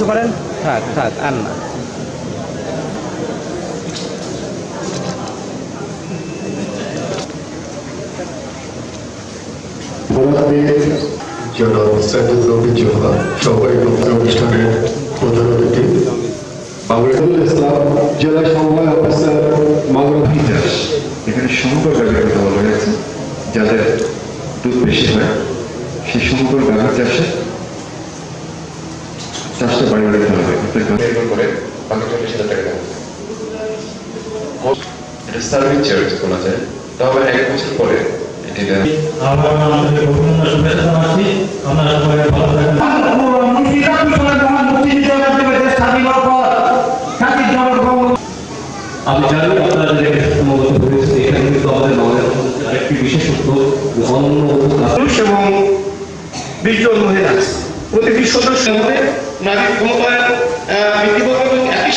কিছু করেন? থাক থাক আর না। বাংলাদেশ জনাব সাইদুল রবি জোহা সবাই অনুষ্ঠানের প্রধান অতিথি বাংলাদেশ ইসলাম জেলা সমবায় অফিসার মাগরব ইতিহাস এখানে সুন্দর গাভীর কথা বলা হয়েছে যাদের দুধ বেশি হয়। সেই সুন্দর গাভীর চাষে চাষটা বাড়ি হবে নির্ভর করে বাকি চল্লিশ হাজার টাকা দেওয়া এটা সার্ভিস চার্জ বলা যায়। তবে এক বছর পরে এটি দেওয়া আমরা আমাদের বিভিন্ন শুভেচ্ছা জানাচ্ছি আপনারা সবাই ভালো থাকবেন আমি জানি আপনারা যে সমগত হয়েছে এখানে কিন্তু আমাদের বিশেষত্ব যে অন্য এবং বিশ জন মহিলা প্রতিটি সদস্যের মধ্যে নারী ক্ষমতায়ন